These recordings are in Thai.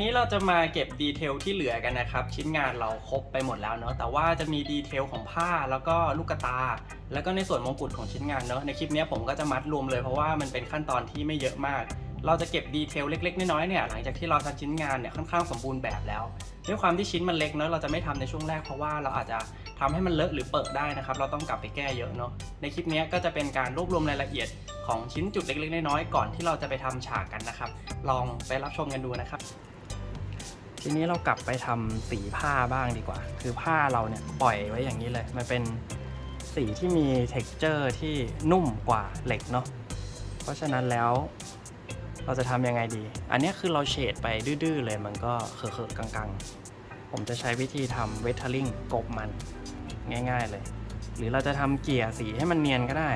นี้เราจะมาเก็บดีเทลที่เหลือกันนะครับ ชิ้นงานเราครบไปหมดแล้วเนาะแต่ว่าจะมีดีเทลของผ้าแล้วก็ลูกตา แล้วก็ในส่วนมงกุฎของชิ้นงานเนาะในคลิปนี้ผมก็จะมัดรวมเลยเพราะว่ามันเป็นขั้นตอนที่ไม่เยอะมาก เราจะเก็บดีเทลเล็กๆน้อยๆเนี่ยหลังจากที่เราทำชิ้นงานเนี่ยค่อนข้างสมบูรณ์แบบแล้วด้วยความที่ชิ้นมันเล็กเนาะเราจะไม่ทำในช่วงแรกเพราะว่าเราอาจจะทำให้มันเลอะหรือเปิดได้นะครับ เราต้องกลับไปแก้เยอะเนาะในคลิปนี้ก็จะเป็นการรวบรวมรายละเอียดของชิ้นจุดเล็กๆน้อยๆก่อนที่เราจะไปทำฉากกันนะครับ ลองไปรับชมกันดูนะครับ ทีนี้เรากลับไปทำสีผ้าบ้างดีกว่า คือผ้าเราเนี่ยปล่อยไว้อย่างนี้เลย มันเป็นสีที่มี t e x t อร์ที่นุ่มกว่าเหล็กเนาะ เพราะฉะนั้นแล้วเราจะทำยังไงดี อันนี้คือเราเฉดไปดื้อๆเลยมันก็เขอะๆกังๆ ผมจะใช้วิธีทำเวทเทอร์ลิงกบมันง่าย ๆเลย หรือเราจะทำเกลี่ยสีให้มันเนียนก็ได้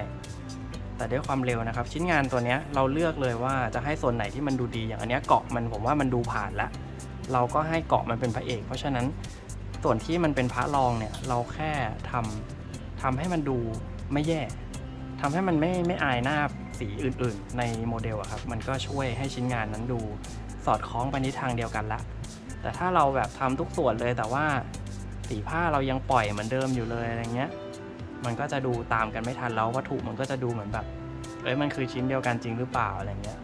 แต่ด้วยความเร็วนะครับ ชิ้นงานตัวนี้เราเลือกเลยว่าจะให้ส่วนไหนที่มันดูดีอย่างอันนี้เกาะมันผมว่ามันดูผ่านละ เราก็ให้เกาะมันเป็นพระเอก เพราะฉะนั้นส่วนที่มันเป็นพระรองเนี่ยเราแค่ทำทำให้มันดูไม่แย่ทำให้มันไม่ไม่อายหน้าสีอื่น ๆ ในโมเดลอะครับมันก็ช่วยให้ชิ้นงานนั้นดูสอดคล้องไปในทางเดียวกันละ แต่ถ้าเราแบบทำทุกส่วนเลยแต่ว่าสีผ้าเรายังปล่อยเหมือนเดิมอยู่เลยอะไรเงี้ย มันก็จะดูตามกันไม่ทันแล้ววัตถุมันก็จะดูเหมือนแบบเอ้ยมันคือชิ้นเดียวกันจริงหรือเปล่าอะไรเงี้ย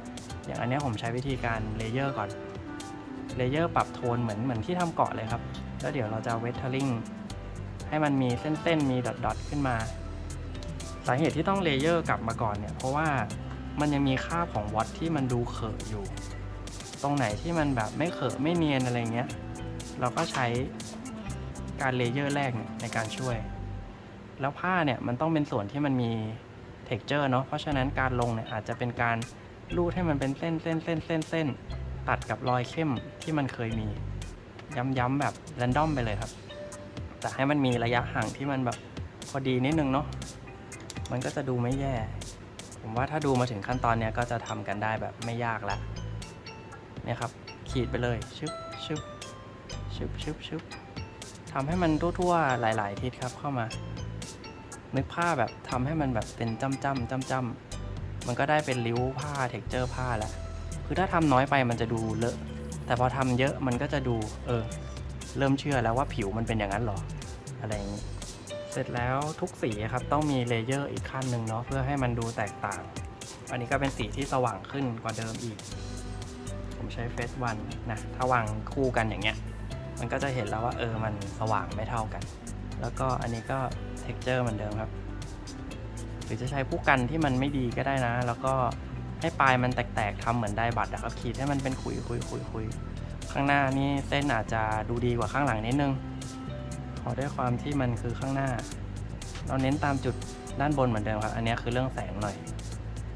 อย่างอันนี้ผมใช้วิธีการเลเยอร์ก่อน เลเยอร์ปรับโทนเหมือนเหมือนที่ทำเกาะเลยครับ แล้วเดี๋ยวเราจะเวทเทอร์ลิงให้มันมีเส้นๆ มีดอทๆขึ้นมา สาเหตุที่ต้องเลเยอร์กลับมาก่อนเนี่ย เพราะว่ามันยังมีค่าของวัดที่มันดูเขอะอยู่ ตรงไหนที่มันแบบไม่เขอะไม่เนียนอะไรเงี้ย เราก็ใช้การเลเยอร์แรกเนี่ยในการช่วย แล้วผ้าเนี่ยมันต้องเป็นส่วนที่มันมีเท็กเจอร์เนาะ เพราะฉะนั้นการลงเนี่ยอาจจะเป็นการรูดให้มันเป็นเส้นเส้นเส้นเส้นเส้น ตัดกับรอยเข้มที่มันเคยมี ย้ำๆแบบแรนดอมไปเลยครับ แต่ให้มันมีระยะห่างที่มันแบบพอดีนิดนึงเนาะมันก็จะดูไม่แย่ ผมว่าถ้าดูมาถึงขั้นตอนเนี้ยก็จะทำกันได้แบบไม่ยากละเนี่ยครับ ขีดไปเลยชึบชึบชึบชึบชึบทำให้มันทั่วๆหลาย ๆ ทิศครับเข้ามา นึกผ้าแบบทำให้มันแบบเป็นจ้ำจ้ำจ้ำจ้ำๆมันก็ได้เป็นริ้วผ้าเท็กเจอร์ผ้าแล้ว คือถ้าทำน้อยไปมันจะดูเลอะ แต่พอทำเยอะมันก็จะดู เออ เริ่มเชื่อแล้วว่าผิวมันเป็นอย่างนั้นหรอ อะไรอย่างนี้ เสร็จแล้วทุกสีครับต้องมีเลเยอร์อีกขั้นหนึ่งเนาะเพื่อให้มันดูแตกต่าง อันนี้ก็เป็นสีที่สว่างขึ้นกว่าเดิมอีก ผมใช้เฟสวันนะ ถ้าวางคู่กันอย่างเงี้ย มันก็จะเห็นแล้วว่าเออ มันสว่างไม่เท่ากัน แล้วก็อันนี้ก็ texture เหมือนเดิมครับ หรือจะใช้ผู้กันที่มันไม่ดีก็ได้นะ แล้วก็ ให้ปลายมันแตกๆทำเหมือนไดบัตอะครับขีดให้มันเป็นขุยขุยขุยขุยข้างหน้านี่เส้นอาจจะดูดีกว่าข้างหลังนิดนึงพอด้วยความที่มันคือข้างหน้า เราเน้นตามจุดด้านบนเหมือนเดิมครับ อันนี้คือเรื่องแสงหน่อย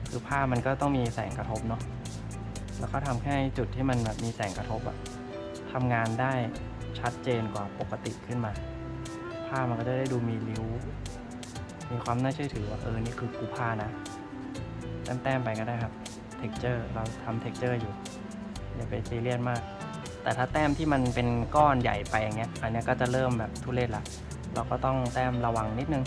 คือผ้ามันก็ต้องมีแสงกระทบเนาะแล้วก็ทำให้จุดที่มันแบบมีแสงกระทบอะทำงานได้ชัดเจนกว่าปกติขึ้นมา ผ้ามันก็จะได้ดูมีริ้ว มีความน่าเชื่อถือว่าเออนี่คือกูผ้านะ แต้มๆไปก็ได้ครับ texture เราทำ texture อยู่อย่าไปซีเรียสมาก แต่ถ้าแต้มที่มันเป็นก้อนใหญ่ไปอย่างเงี้ยอันนี้ก็จะเริ่มแบบทุเรศละเราก็ต้องแต้มระวังนิดนึง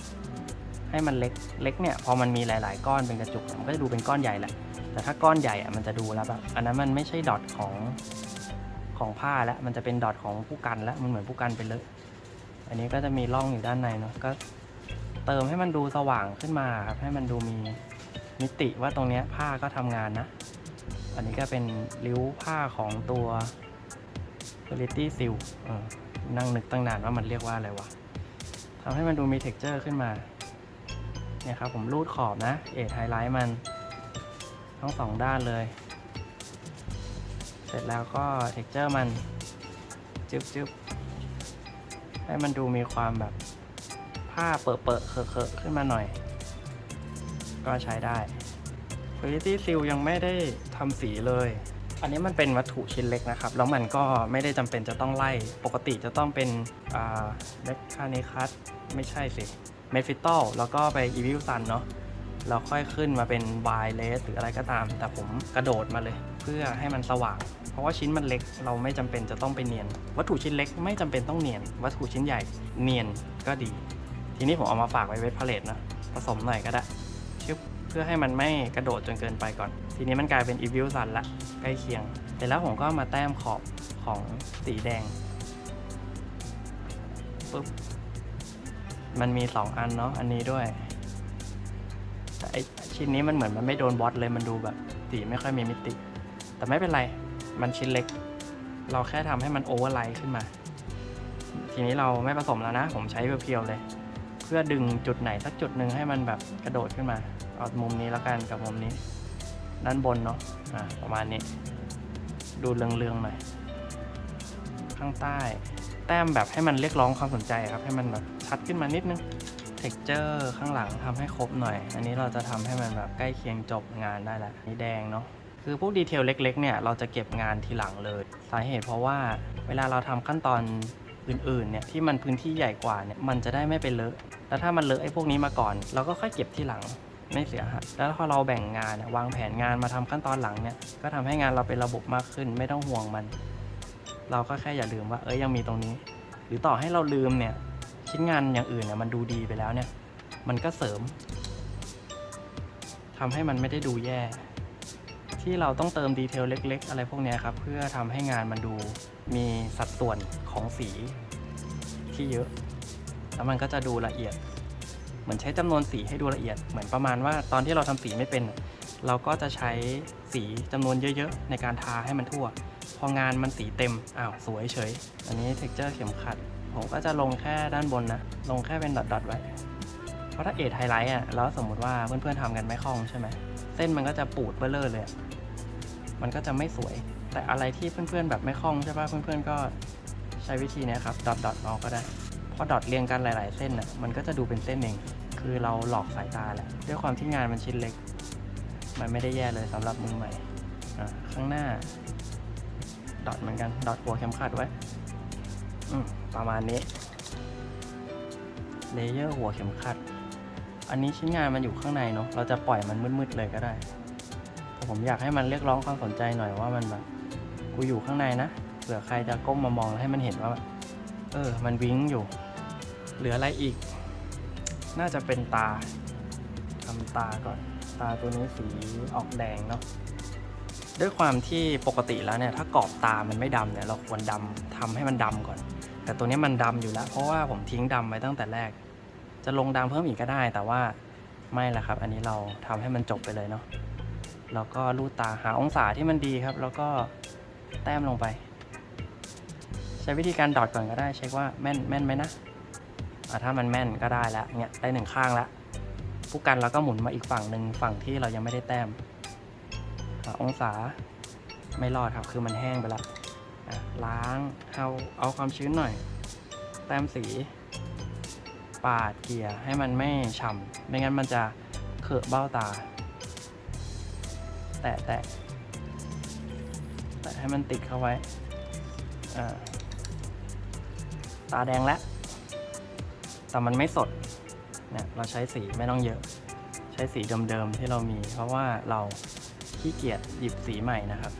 ให้มันเล็กเล็กเนี่ยพอมันมีหลาย ๆ ก้อนเป็นกระจุกมันก็จะดูเป็นก้อนใหญ่แหละแต่ถ้าก้อนใหญ่อะมันจะดูแล้วแบบอันนั้นมันไม่ใช่ดอทของของผ้าแล้วมันจะเป็นดอทของผู้กันแล้วมันเหมือนผู้กันไปเลย อันนี้ก็จะมีร่องอยู่ด้านในเนาะก็เติมให้มันดูสว่างขึ้นมาครับให้มันดูมี มิติว่าตรงเนี้ยผ้าก็ทำงานนะ อันนี้ก็เป็นริ้วผ้าของตัว Quality Seal นั่งนึกตั้งนานว่ามันเรียกว่าอะไรวะทำให้มันดูมี texture ขึ้นมา เนี่ยครับผมรูดขอบนะ เอทไฮไลท์มัน ทั้งสองด้านเลย เสร็จแล้วก็ texture มัน จึ๊บจึ๊บให้มันดูมีความแบบผ้าเปิดเปิดๆเคอะเคอะขึ้นมาหน่อย ก็ใช้ได้ Quality Seal ยังไม่ได้ทำสีเลย อันนี้มันเป็นวัตถุชิ้นเล็กนะครับ แล้วมันก็ไม่ได้จำเป็นจะต้องไล่ ปกติจะต้องเป็นเมคานิคัสไม่ใช่สิเมฟิตอลแล้วก็ไปอีวิลซันเนาะเราค่อยขึ้นมาเป็นวายเลสหรืออะไรก็ตาม แต่ผมกระโดดมาเลย เพื่อให้มันสว่าง เพราะว่าชิ้นมันเล็กเราไม่จำเป็นจะต้องไปเนียน วัตถุชิ้นเล็กไม่จำเป็นต้องเนียน วัตถุชิ้นใหญ่เนียนก็ดี ทีนี้ผมเอามาฝากไว้เวทพาเลตนะผสมหน่อยก็ได้ พื่อให้มันไม่กระโดดจนเกินไปก่อน ทีนี้มันกลายเป็นอีวิลซันละใกล้เคียง เสร็จแล้วผมก็มาแต้มขอบของสีแดงปุ๊บมันมีสองอันเนาะอันนี้ด้วยแต่ไอชิ้นนี้มันเหมือนมันไม่โดนบอสเลยมันดูแบบสีไม่ค่อยมีมิติ แต่ไม่เป็นไรมันชิ้นเล็ก เราแค่ทำให้มันโอเวอร์ไลท์ขึ้นมา ทีนี้เราไม่ผสมแล้วนะ ผมใช้เพียวๆเลย เพื่อดึงจุดไหนสักจุดหนึ่งให้มันแบบกระโดดขึ้นมา เอามุมนี้แล้วกันกับมุมนี้ ด้านบนเนาะประมาณนี้ ดูเรืองๆหน่อยข้างใต้ แต้มแบบให้มันเรียกร้องความสนใจครับ ให้มันแบบชัดขึ้นมานิดนึงเท็กเจอร์ข้างหลังทำให้ครบหน่อย อันนี้เราจะทำให้มันแบบใกล้เคียงจบงานได้แล้วนี่แดงเนาะ คือพวกดีเทลเล็ก ๆ เนี่ย เราจะเก็บงานทีหลังเลย สาเหตุเพราะว่าเวลาเราทำขั้นตอนอื่นๆ เนี่ยที่มันพื้นที่ใหญ่กว่าเนี่ย มันจะได้ไม่ไปเลอะ แล้วถ้ามันเลอะไอ้พวกนี้มาก่อน เราก็ค่อยเก็บทีหลัง ไม่เสียหายแล้วพอเราแบ่งงานวางแผนงานมาทำขั้นตอนหลังเนี่ยก็ทำให้งานเราเป็นระบบมากขึ้น ไม่ต้องห่วงมัน เราก็แค่อย่าลืมว่าเอ้ยยังมีตรงนี้ หรือต่อให้เราลืมเนี่ยชิ้นงานอย่างอื่นเนี่ยมันดูดีไปแล้วเนี่ย มันก็เสริมทำให้มันไม่ได้ดูแย่ ที่เราต้องเติมดีเทลเล็ก ๆ อะไรพวกนี้ครับ เพื่อทำให้งานมันดูมีสัดส่วนของสีที่เยอะ แล้วมันก็จะดูละเอียด เหมือนใช้จำนวนสีให้ดูละเอียด เหมือนประมาณว่าตอนที่เราทำสีไม่เป็น เราก็จะใช้สีจำนวนเยอะๆ ในการทาให้มันทั่ว พองานมันสีเต็ม อ้าว สวยเฉย อันนี้ texture เข็มขัด ผมก็จะลงแค่ด้านบนนะ ลงแค่เป็นดอทๆไว้ เพราะถ้าเอทไฮไลท์อะ แล้วสมมุติว่าเพื่อนๆทำกันไม่คล่องใช่ไหม เส้นมันก็จะปูดเบ้อเลอเลย มันก็จะไม่สวย แต่อะไรที่เพื่อนๆแบบไม่คล่องใช่ป่ะ เพื่อนๆก็ใช้วิธีนี้ครับ ดอทดอทเอาก็ได้พอดอทเรียงกันหลาย ๆ เส้นอะมันก็จะดูเป็นเส้นเอง คือเราหลอกสายตาแหละด้วยความที่งานมันชิ้นเล็ก มันไม่ได้แย่เลยสำหรับมือใหม่ข้างหน้า ดอทเหมือนกัน ดอทหัวเข็มขัดไว้อประมาณนี้เลเยอร์หัวเข็มขัด อันนี้ชิ้นงานมันอยู่ข้างในเนาะเราจะปล่อยมันมืดๆเลยก็ได้แต่ผมอยากให้มันเรียกร้องความสนใจหน่อยว่ามันแบบกูอยู่ข้างในนะเผื่อใครจะก้มมามองแล้วให้มันเห็นว่า เออ มันวิ้งอยู่ เหลืออะไรอีก น่าจะเป็นตาทำตาก่อน ตาตัวนี้สีออกแดงเนาะด้วยความที่ปกติแล้วเนี่ยถ้ากรอบตามันไม่ดำเนี่ยเราควรดำทำให้มันดำก่อน แต่ตัวนี้มันดำอยู่แล้ว เพราะว่าผมทิ้งดำไว้ตั้งแต่แรก จะลงดำเพิ่มอีกก็ได้ แต่ว่าไม่ละครับ อันนี้เราทำให้มันจบไปเลยเนาะแล้วก็ลูดตาหาองศาที่มันดีครับ แล้วก็แต้มลงไป ใช้วิธีการดอทก่อนก็ได้ เช็คว่าแม่นแม่นไหมนะ ถ้ามันแม่นก็ได้แล้วเนี่ยได้หนึ่งข้างแล้วผู้กันเราก็หมุนมาอีกฝั่งหนึ่งฝั่งที่เรายังไม่ได้แต้มหาองศาไม่รอดครับ คือมันแห้งไปแล้วอะล้างเอาเอาความชื้นหน่อย แต้มสี ปาดเกลี่ยให้มันไม่ฉ่ำไม่งั้นมันจะเขอะเบ้าตา แตะแตะแตะให้มันติดเข้าไว้อ่าตาแดงแล้ว แต่มันไม่สดเนี่ยเราใช้สีไม่ต้องเยอะ ใช้สีเดิมๆที่เรามี เพราะว่าเราขี้เกียจหยิบสีใหม่นะครับ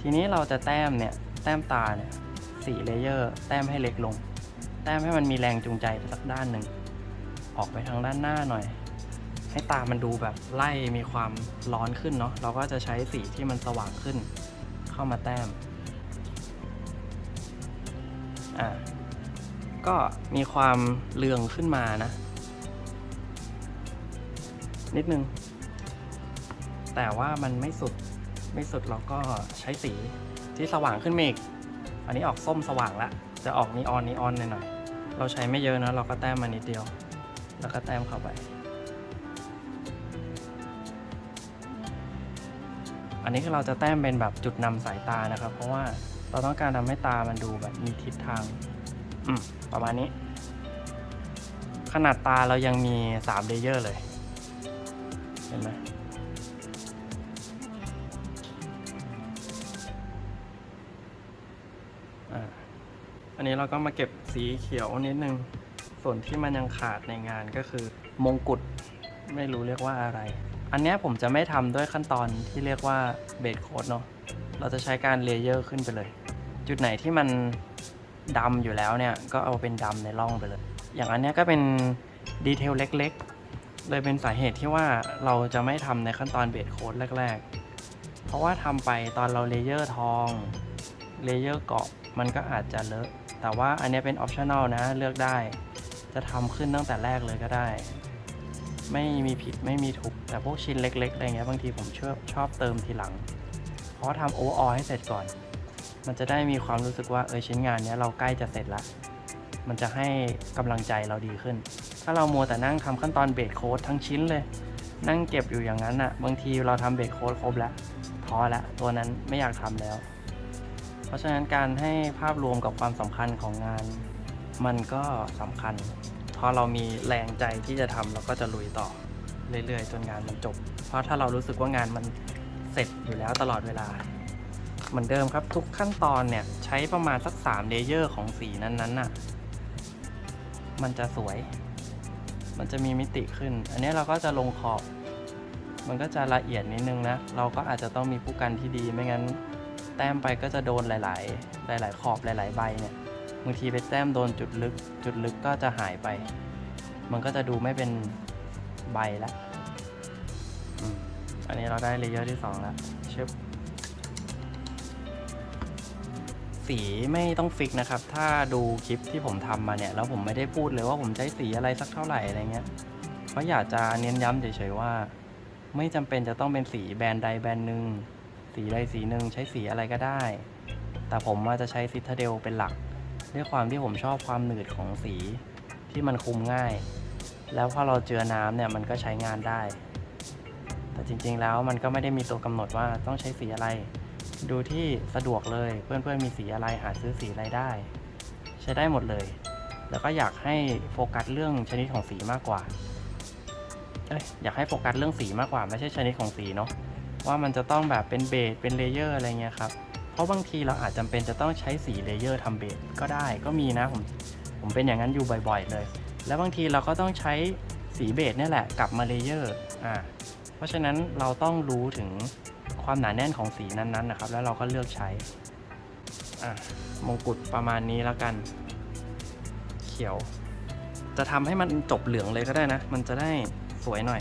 ทีนี้เราจะแต้มเนี่ยแต้มตาเนี่ยสีเลเยอร์แต้มให้เล็กลง แต้มให้มันมีแรงจูงใจไปสักด้านหนึ่งออกไปทางด้านหน้าหน่อย ให้ตามันดูแบบไล่มีความร้อนขึ้นเนาะเราก็จะใช้สีที่มันสว่างขึ้น เข้ามาแต้มอ่า ก็มีความเรืองขึ้นมานะ นิดนึง แต่ว่ามันไม่สุดไม่สุดเราก็ใช้สีที่สว่างขึ้นมาอีก อันนี้ออกส้มสว่างละ จะออกนีออนนีออนหน่อยๆเราใช้ไม่เยอะนะเราก็แต้มมานิดเดียว แล้วก็แต้มเข้าไป อันนี้คือเราจะแต้มเป็นแบบจุดนำสายตานะครับ เพราะว่าเราต้องการทำให้ตามันดูแบบมีทิศทาง ประมาณนี้ ขนาดตาเรายังมี3เลเยอร์เลย เห็นไหมอันนี้เราก็มาเก็บสีเขียวนิดนึง ส่วนที่มันยังขาดในงานก็คือ มงกุฎไม่รู้เรียกว่าอะไร อันนี้ผมจะไม่ทำด้วยขั้นตอนที่เรียกว่าเบสโคดเนาะ เราจะใช้การเลเยอร์ขึ้นไปเลย จุดไหนที่มัน ดำอยู่แล้วเนี่ย ก็เอาเป็นดำในร่องไปเลย อย่างอันเนี้ยก็เป็นดีเทลเล็กๆ เลยเป็นสาเหตุที่ว่าเราจะไม่ทำในขั้นตอนเบสโค้ดแรก ๆ เพราะว่าทำไปตอนเราเลเยอร์ทอง เลเยอร์เกาะมันก็อาจจะเลอะ แต่ว่าอันนี้เป็นออปชั่น l นะ เลือกได้ จะทำขึ้นตั้งแต่แรกเลยก็ได้ ไม่มีผิดไม่มีถูก แต่พวกชิ้นเล็กๆ อะไรเงี้ยบางทีผมชอบชอบเติมทีหลัง เพราะทำโอเวอร์ออให้เสร็จก่อน มันจะได้มีความรู้สึกว่าเออชิ้นงานนี้เราใกล้จะเสร็จละมันจะให้กำลังใจเราดีขึ้น ถ้าเรามัวแต่นั่งทำขั้นตอนเบสโค้ดทั้งชิ้นเลย นั่งเก็บอยู่อย่างนั้นอะ่ะ บางทีเราทำเบสโค้ดครบแล้วท้อแล้วตัวนั้นไม่อยากทำแล้ว เพราะฉะนั้นการให้ภาพรวมกับความสำคัญของงาน มันก็สำคัญพอเรามีแรงใจที่จะทำเราก็จะลุยต่อเรื่อยๆจนงานมันจบ เพราะถ้าเรารู้สึกว่างานมันเสร็จอยู่แล้วตลอดเวลา เหมือนเดิมครับทุกขั้นตอนเนี่ยใช้ประมาณสัก3เลเยอร์ของสีนั้นๆน่ะมันจะสวย มันจะมีมิติขึ้น อันนี้เราก็จะลงขอบ มันก็จะละเอียดนิดนึงนะ เราก็อาจจะต้องมีผู้กันที่ดีไม่งั้น แต้มไปก็จะโดนหลาย ๆ หลาย ๆ ขอบหลาย ๆ ใบเนี่ยบางทีไปแต้มโดนจุดลึก จุดลึกก็จะหายไป มันก็จะดูไม่เป็นใบล้วอืมอันนี้เราได้เลเยอร์ที่สองแล้วชึบ สีไม่ต้องฟิกนะครับ ถ้าดูคลิปที่ผมทำมาเนี่ย แล้วผมไม่ได้พูดเลยว่าผมใช้สีอะไรสักเท่าไหร่อะไรเงี้ย เพราะอยากจะเน้นย้ำเฉยๆว่า ไม่จำเป็นจะต้องเป็นสีแบรนด์ใดแบรนด์หนึ่งสีใดสีหนึ่งใช้สีอะไรก็ได้ แต่ผมว่าจะใช้ซิตาเดลเป็นหลัก ด้วยความที่ผมชอบความหนืดของสีที่มันคุมง่าย แล้วพอเราเจือน้ำเนี่ยมันก็ใช้งานได้ แต่จริงๆแล้วมันก็ไม่ได้มีตัวกำหนดว่าต้องใช้สีอะไร ดูที่สะดวกเลยเพื่อนๆมีสีอะไรหาซื้อสีอะไรได้ ใช้ได้หมดเลย แล้วก็อยากให้โฟกัสเรื่องชนิดของสีมากกว่าเอ้ยอยากให้โฟกัสเรื่องสีมากกว่าไม่ใช่ชนิดของสีเนาะว่ามันจะต้องแบบเป็นเบสเป็นเลเยอร์อะไรเงี้ยครับเพราะบางทีเราอาจจำเป็นจะต้องใช้สีเลเยอร์ทำเบสก็ได้ก็มีนะผมผมเป็นอย่างนั้นอยู่บ่อย ๆ เลย แล้วบางทีเราก็ต้องใช้สีเบสเนี่ยแหละกลับมาเลเยอร์อ่าเพราะฉะนั้นเราต้องรู้ถึง ความหนาแน่นของสีนั้นๆนะครับ แล้วเราก็เลือกใช้อะมงกุฎประมาณนี้แล้วกัน เขียว จะทำให้มันจบเหลืองเลยก็ได้นะ มันจะได้สวยหน่อย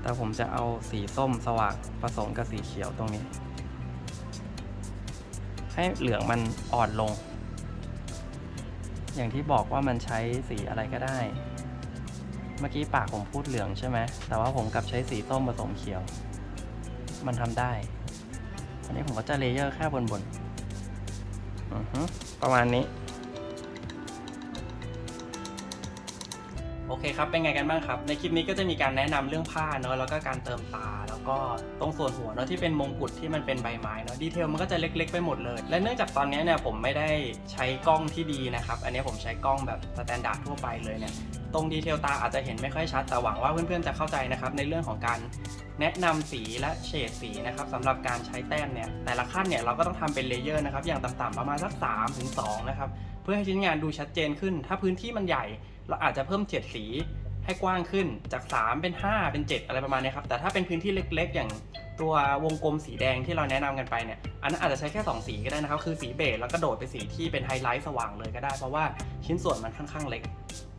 แต่ผมจะเอาสีส้มสว่างผสมกับสีเขียวตรงนี้ ให้เหลืองมันอ่อนลง อย่างที่บอกว่ามันใช้สีอะไรก็ได้ เมื่อกี้ปากผมพูดเหลืองใช่ไหม แต่ว่าผมกลับใช้สีส้มผสมเขียว มันทำได้ อันนี้ผมก็จะเลเยอร์แค่บนบนๆอือฮึประมาณนี้ อเคครับเป็นไงกันบ้างครับ ในคลิปนี้ก็จะมีการแนะนำเรื่องผ้าเนอะแล้วก็การเติมตา แล้วก็ตรงส่วนหัวเนอะที่เป็นมงกุฎที่มันเป็นใบไม้เนอะดีเทลมันก็จะเล็ก ๆ ไปหมดเลย และเนื่องจากตอนนี้เนี่ยผมไม่ได้ใช้กล้องที่ดีนะครับอันนี้ผมใช้กล้องแบบสแตนดาร์ดทั่วไปเลยเนี่ยตรงดีเทลตาอาจจะเห็นไม่ค่อยชัดแต่หวังว่าเพื่อนๆจะเข้าใจนะครับในเรื่องของการแนะนำสีและเฉดสีนะครับสำหรับการใช้แต้มเนี่ยแต่ละขั้นเนี่ยเราก็ต้องทำเป็นเลเยอร์นะครับอย่างต่ำๆประมาณสัก3ถึง2นะครับเพื่อให้ชิ้นงานดูชัดเจนขึ้น ถ้าพื้นที่มันใหญ่ เราอาจจะเพิ่มเฉดสีให้กว้างขึ้นจาก 3 เป็น 5 เป็น 7 อะไรประมาณนี้ครับ แต่ถ้าเป็นพื้นที่เล็ก ๆ อย่างตัววงกลมสีแดงที่เราแนะนำกันไปเนี่ย อันนั้นอาจจะใช้แค่ 2 สีก็ได้นะครับ คือสีเบสแล้วก็โดดไปสีที่เป็นไฮไลท์สว่างเลยก็ได้ เพราะว่าชิ้นส่วนมันค่อนข้างเล็ก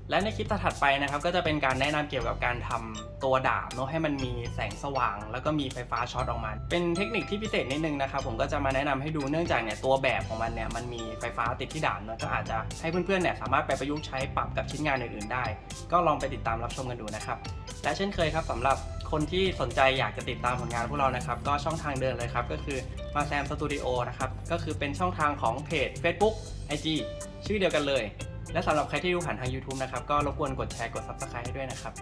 และในคลิปถัดไปนะครับก็จะเป็นการแนะนำเกี่ยวกับการทำตัวดาบเนาะให้มันมีแสงสว่าง แล้วก็มีไฟฟ้าช็อตออกมา เป็นเทคนิคที่พิเศษนิดนึงนะครับผมก็จะมาแนะนำให้ดูเนื่องจากเนี่ยตัวแบบของมันเนี่ยมันมีไฟฟ้าติดที่ดาบเนาะก็อาจจะให้เพื่อนๆเนี่ยสามารถไปประยุกต์ใช้ปรับกับชิ้นงานอื่นๆได้ ก็ลองไปติดตามรับชมกันดูนะครับและเช่นเคยครับสำหรับคนที่สนใจอยากจะติดตามผลงานพวกเรานะครับ ก็ช่องทางเดินเลยครับ ก็คือมาแซมสตูดิโอนะครับ ก็คือเป็นช่องทางของเพจ Facebook IG ชื่อเดียวกันเลย และสำหรับใครที่ดูผ่านทาง YouTube นะครับก็รบกวนกดแชร์กด Subscribe ให้ด้วยนะครับ